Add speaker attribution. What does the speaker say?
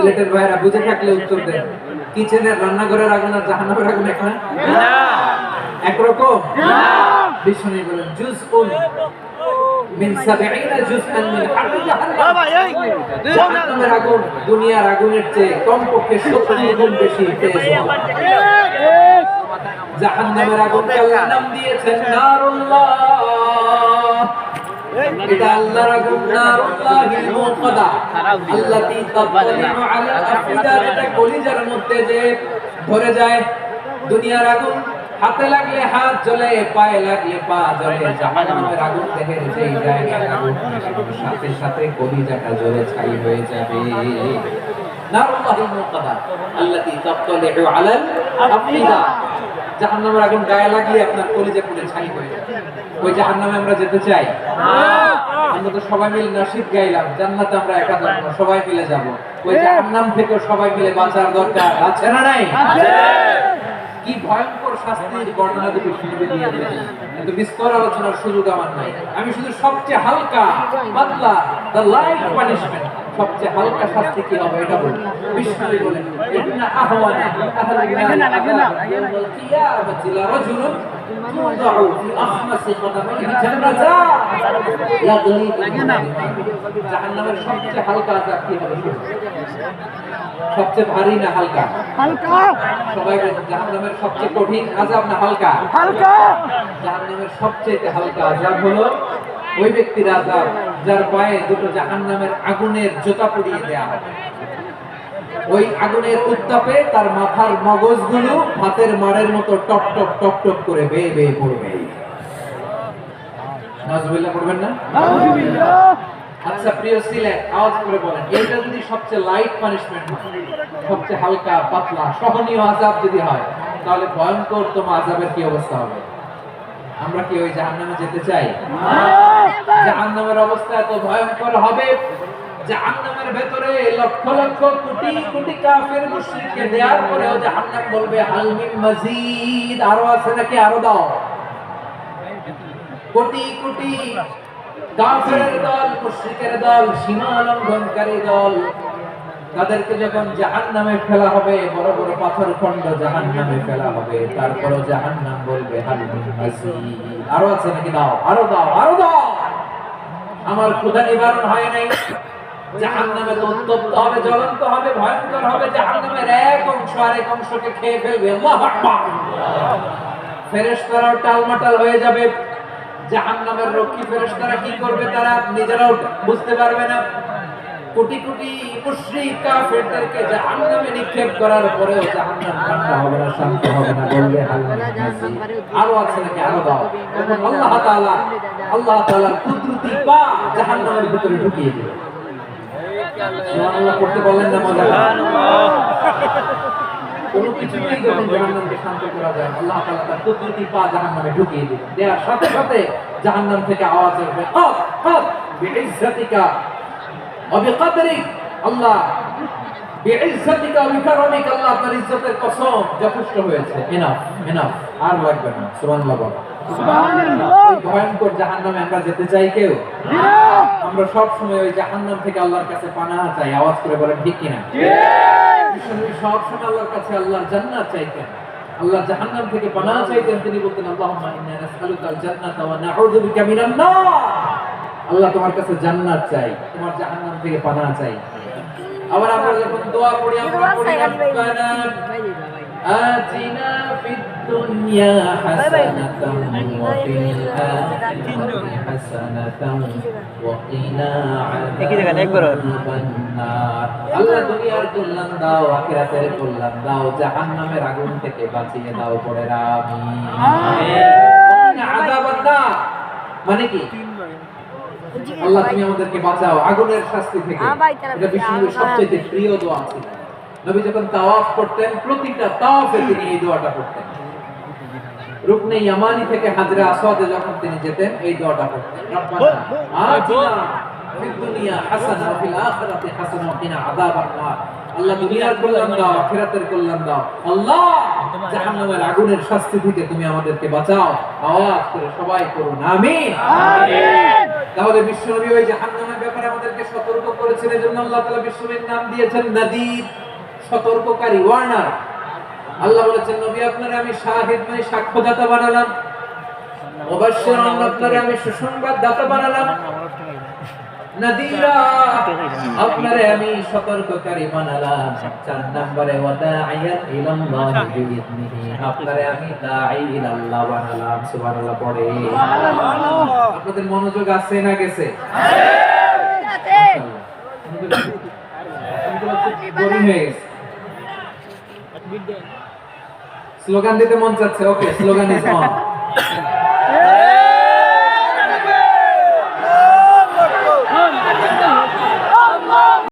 Speaker 1: সিলেটের ভাইরা বুঝে থাকলে উত্তর দেন। কিচেনের রান্নাঘরের আগুন আর জাহান্নামের আগুন এখানে? একরকম? বিষ্ণু বলেন জুজ উন মিন সাবঈনা জুজআন মিন হারব জাহান্নামের আগুন দুনিয়ার আগুনের চেয়ে কমপক্ষে 70 গুণ বেশি তেজ জাহান্নামের আগুনকে আল্লাহ নাম দিয়েছেন নারুল্লাহ। এটা আল্লাহর আগুন নারুল্লাহিল মুকাদা আল্লাতী তাত্তালিউ আলাল আফিদা যেটা কলিজার মধ্যে যে ধরে যায় দুনিয়ার আগুন। হাতে লাগলে হাত জ্বলে, পায়ে লাগলে পা জ্বলে। জাহান্নামের আগুন দেখে যেই জায়গায় সাথে সাথে কলিজাটা জ্বলে ছাই হয়ে যাবে। নারুল্লাহিল মুকাদা আল্লাতী তাত্তালিউ আলাল আফিদা জাহান্নামের আগুন গায়ে লাগলে আপনার কলিজা পুড়ে ছাই হয়ে যাবে। ওই জাহান্নামে আমরা যেতে চাই। আমরা তো সবাই মিলে নসিব গাইলাম জান্নাতে আমরা একা যাব না সবাই মিলে যাব। ওই জাহান্নাম থেকে সবাই মিলে বাঁচার দরকার আছে না নাই? কি ভয়ঙ্কর শাস্তির বর্ণনা দুটো শুনবে দিয়ে কিন্তু বিস্তর আলোচনার সুযোগ আমার নাই। আমি শুধু সবচেয়ে হালকা পাতলা দ্য লাইট পানিশমেন্ট সবচেয়ে হালকা শাস্তি কি হবে এটা বলুন। বিষ্ণু বলেন। ইন্না আহওয়ানা আহলিন ইয়াউমাল কিয়ামাতি লারাজুলুন তুদাউ ফি আখমাসি কদামাইহি জান্নাতা। ইয়াগলি জাহান্নামের সবচেয়ে হালকা আযাব কি হবে? সবচেয়ে ভারী না হালকা?
Speaker 2: হালকা।
Speaker 1: সবাই বলেন জাহান্নামের সবচেয়ে কঠিন আযাব না হালকা?
Speaker 2: হালকা।
Speaker 1: জাহান্নামের সবচেয়ে হালকা আযাব হলো ওই ব্যক্তির আযাব। যার পায়ে দুটো জাহান্নামের আগুনের জোতা পরিয়ে দেয়া হবে। ওই আগুনের উত্তাপে তার মাথার মগজগুলো ভাতের মারের মতো টপ টপ টপ টপ করে বেয়ে বেয়ে পড়বে। নাজবিল্লাহ পড়বেন না? আচ্ছা প্রিয় সিলেট আওয়াজ করে বলেন এটা যদি সবচেয়ে লাইট পানিশমেন্ট সবচেয়ে হালকা পাতলা সহনীয় আযাব যদি হয় তাহলে ভয়ঙ্কর তম আযাবের কি অবস্থা হবে? আমরা কি ওই জাহান্নামে যেতে চাই? জাহান্নামের অবস্থা এত ভয়ঙ্কর হবে? জাহান্নামের ভেতরে লক্ষ লক্ষ কোটি কোটি কাফের মুশরিককে দেওয়ার পরেও জাহান্নাম বলবে মাজিদ। আরও আছে নাকি? আরও দাও। কোটি কোটি দল মুশরিকের দল সীমা লঙ্ঘনকারী দল তাদেরকে যখন জাহান্নামে ফেলা হবে, বড় বড় পাথর খণ্ড জাহান্নামে ফেলা হবে, তারপরও জাহান্নাম বলবে, হাল মিন মাজিদ আরও আছে নাকি? দাও, আরও দাও আরও দাও। আমার ক্ষুধা নিবারণ হয় নাই। জাহান্নামে তো উত্তপ্ত হবে, জ্বলন্ত হবে, ভয়ঙ্কর হবে। জাহান্নামের এক অংশ আর এক অংশকে খেয়ে ফেলবে। ফেরেশতারাও টালমাটাল হয়ে যাবে। জাহান্নামের রক্ষী ফেরেশতারা কি করবে তারা? নিজেরাও বুঝতে পারবে না। কোটি কোটি মুশরিক কাফেরদেরকে জাহান্নামে নিক্ষেপ করার পরেও জাহান্নাম হবে না, শান্ত হবে না বলবে আরও আছে নাকি? আরও দাও। আল্লাহ তাআলা, আল্লাহ তাআলার কুদরতি পা জাহান্নামের ভিতরে ঢুকিয়ে দিবে কোনো করা যায় আল্লাহ ঢুকিয়ে সাথে সাথে জাহান্নাম থেকে আওয়াজ আল্লাহ বেইজ্জতিকা বিকারণিক আপনার ইজ্জতের কসম যথেষ্ট হয়েছে। আর লাগবে না। সুবহানাল্লাহ ভয়ঙ্কর আমরা যেতে চাই কেউ? আমরা সব সময় ওই থেকে আল্লাহর কাছে পানা চাই। আওয়াজ করে বলেন ঠিক সব সময় আল্লাহর কাছে আল্লাহর জান্নাত আল্লাহ থেকে পানা চাইতেন। তিনি বলতেন আল্লাহ জান্নাত ওয়া নাউযু বিকা মিনান নার। আল্লাহ তোমার কাছে জান্নাত চাই তোমার জাহান্নাম থেকে পানা চাই। আবার আমরা যখন দোয়া পড়ি আমরা পড়ি ফিদ দুনিয়া হাসানাতাম ওয়া ফিল আখিরাতি হাসানাতাম ওয়া কিনা একবার আল্লাহ দুনিয়ার কল্যাণ দাও আখিরাতের কল্যাণ দাও জাহান্নামের আগুন থেকে বাঁচিয়ে দাও পড়ে আমিন। আমিন। মানে কি? আল্লাহ তুমি আমাদেরকে বাঁচাও আগুনের শাস্তি থেকে। এটা বিষ্ণুর সবচেয়ে প্রিয় দোয়া ছিল। নবী যখন তাওয়াফ করতেন প্রতিটা তাওয়াফে তিনি এই দোয়াটা পড়তেন। রুকনে ইয়ামানি থেকে হাজরা আসওয়াদে যখন তিনি যেতেন এই দোয়াটা পড়তেন। রব্বানা আতিনা ফিদ দুনিয়া হাসানা ওয়া ফিল আখিরাতি হাসানা ওয়া কিনা আযাবান নার। আল্লাহ দুনিয়ার কল্যাণ দাও আখিরাতের কল্যাণ দাও। আল্লাহ জাহান্নামের আগুনের শাস্তি থেকে তুমি আমাদেরকে বাঁচাও। আওয়াজ করে সবাই করুন আমিন।
Speaker 2: আমিন।
Speaker 1: তাহলে বিশ্বনবী ওই জাহান্নামের ব্যাপারে আমাদেরকে সতর্ক করেছেন, এজন্য আল্লাহ তাআলা বিশ্বনবীর নাম দিয়েছেন নাদির সতর্ককারী, ওয়ার্নার। আল্লাহ বলেছেন, নবী, আপনারা আমি শাহিদ মানে সাক্ষ্যদাতা বানালাম। অবশ্যই আপনারা আমি সুসংবাদ দাতা বানালাম। নাদিরা আপনারে আমি সতর্ককারী বানালাম চার নম্বরে ওয়াদাইয়ান ইলাল্লাহি বিইذনিহি আপনারে আমি দাঈ ইলাল্লাহ বানালাম। সুবহানাল্লাহ পড়ে। আপনাদের মনোযোগ আছে না গেছে? স্লোগান দিতে মন চাচ্ছে। ওকে স্লোগান ইজ অন